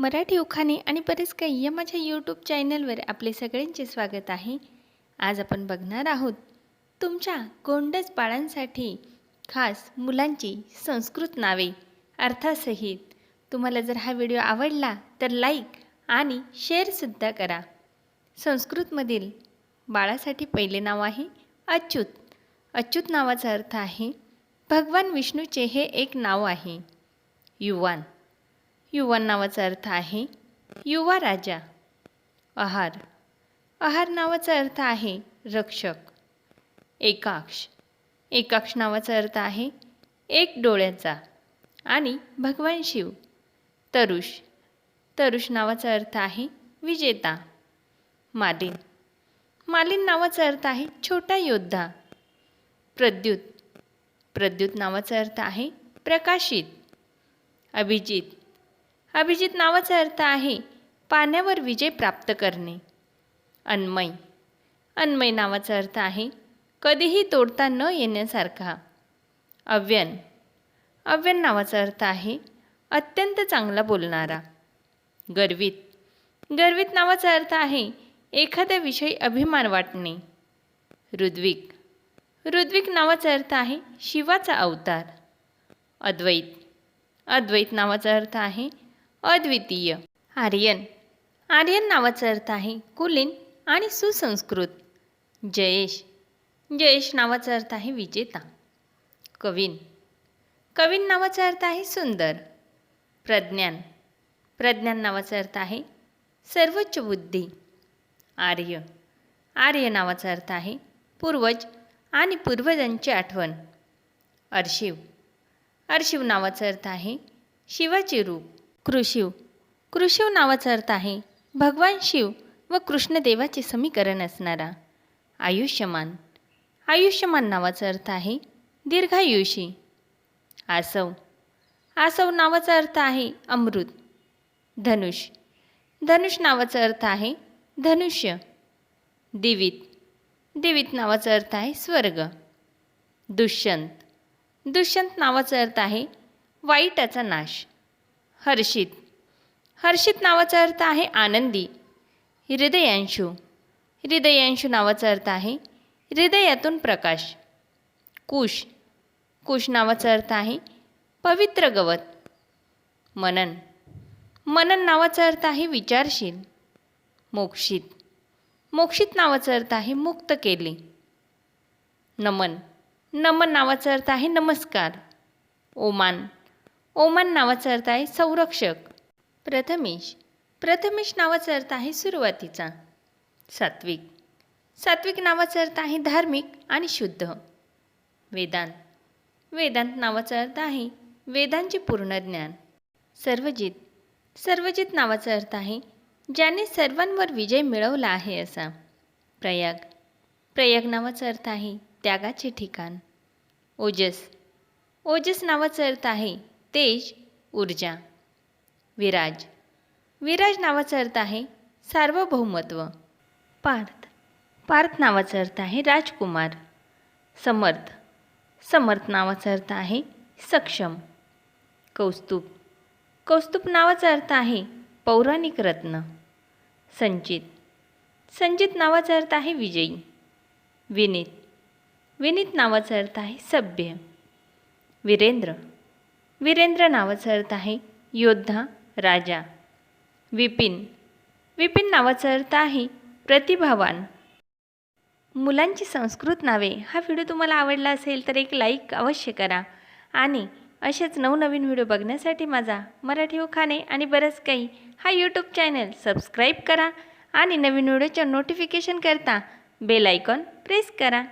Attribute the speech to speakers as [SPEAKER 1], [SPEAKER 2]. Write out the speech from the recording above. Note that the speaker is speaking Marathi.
[SPEAKER 1] मराठी उखाणे आणि बरेच काही या माझ्या यूट्यूब चॅनलवर आपले सगळ्यांचे स्वागत आहे. आज आपण बघणार आहोत तुमच्या गोंडस बाळांसाठी खास मुलांची संस्कृत नावे अर्थासहित. तुम्हाला जर हा व्हिडिओ आवडला तर लाईक आणि शेअरसुद्धा करा. संस्कृतमधील बाळासाठी पहिले नाव आहे अच्युत. अच्युत नावाचा अर्थ आहे भगवान विष्णूचे हे एक नाव आहे युवान. युवा नावाचा अर्थ आहे युवा राजा. आहार. आहार नावाचा अर्थ आहे रक्षक. एकाक्ष. एकाक्ष नावाचा अर्थ आहे एक डोळ्याचा आणि भगवान शिव. तरुष. तरुष नावाचा अर्थ आहे विजेता. मालिन. मालिन नावाचा अर्थ आहे छोटा योद्धा. प्रद्युत. प्रद्युत नावाचा अर्थ आहे प्रकाशित. अभिजित. अभिजित नावाचा अर्थ आहे पाण्यावर विजय प्राप्त करणे. अन्मय. अन्मय नावाचा अर्थ आहे कधीही तोडता न येण्यासारखा. अव्यन. अव्यन नावाचा अर्थ आहे अत्यंत चांगला बोलणारा. गर्वित. गर्वित नावाचा अर्थ आहे एखाद्या विषयी अभिमान वाटणे. ऋद्विक. ऋद्विक नावाचा अर्थ आहे शिवाचा अवतार. अद्वैत. अद्वैत नावाचा अर्थ आहे अद्वितीय. आर्यन. आर्यन नावाचा अर्थ आहे कुलीन आणि सुसंस्कृत. जयेश. जयेश नावाचा अर्थ आहे विजेता. कवीन. कवीन नावाचा अर्थ आहे सुंदर. प्रज्ञान. प्रज्ञान नावाचा अर्थ आहे सर्वोच्च बुद्धी. आर्य. आर्य नावाचा अर्थ आहे पूर्वज आणि पूर्वजांची आठवण. अर्शिव. अर्शिव नावाचा अर्थ आहे शिवाचे रूप. कृषिव. कृषिव नावाचा अर्थ आहे भगवान शिव व कृष्णदेवाचे समीकरण असणारा. आयुष्यमान. आयुष्यमान नावाचा अर्थ आहे दीर्घायुषी. आसव. आसव नावाचा अर्थ आहे अमृत. धनुष. धनुष नावाचा अर्थ आहे धनुष्य. दिवित. दिवित नावाचा अर्थ आहे स्वर्ग. दुष्यंत. दुष्यंत नावाचा अर्थ आहे वाईटाचा नाश. हर्षित. हर्षित नावाचा अर्थ आहे आनंदी. हृदयांशू. हृदयांशू नावाचा अर्थ आहे हृदयातून प्रकाश. कुश. कुश नावाचा अर्थ आहे पवित्र गवत. मनन. मनन नावाचा अर्थ आहे विचारशील. मोक्षित. मोक्षित नावाचा अर्थ आहे मुक्त केले. नमन. नमन नावाचा अर्थ आहे नमस्कार. ओमान. ओमान नावाचा अर्थ आहे संरक्षक. प्रथमेश. प्रथमेश नावाचा अर्थ आहे सुरुवातीचा. सात्विक. सात्विक नावाचा अर्थ आहे धार्मिक आणि शुद्ध. वेदांत. वेदांत नावाचा अर्थ आहे वेदांचे पूर्ण ज्ञान. सर्वजित. सर्वजित नावाचा अर्थ आहे ज्याने सर्वांवर विजय मिळवला आहे असा. प्रयाग. प्रयाग नावाचा अर्थ आहे त्यागाचे ठिकाण. ओजस. ओजस नावाचा अर्थ आहे तेज ऊर्जा. विराज. विराज नावाचा अर्थ आहे सार्वभौमत्व. पार्थ. पार्थ नावाचा अर्थ आहे राजकुमार. समर्थ. समर्थ नावाचा अर्थ आहे सक्षम. कौस्तुभ. कौस्तुभ नावाचा अर्थ आहे पौराणिक रत्न. संचित. संचित नावाचा अर्थ आहे विजयी. विनीत. विनीत नावाचा अर्थ आहे सभ्य. वीरेंद्र. वीरेंद्र नावाचा अर्थ आहे. योद्धा राजा. विपिन. विपिन नावाचा अर्थ आहे. प्रतिभावान. मुलांची संस्कृत नावे. हा व्हिडिओ तुम्हाला आवडला असेल तर एक लाईक अवश्य करा. आणि असेच नवनवीन व्हिडिओ बघण्यासाठी माझा मराठी उखाणे आणि बरंच काही हा यूट्यूब चॅनल सबस्क्राईब करा. आणि नवीन व्हिडिओच्या नोटिफिकेशन करता बेल आयकॉन प्रेस करा.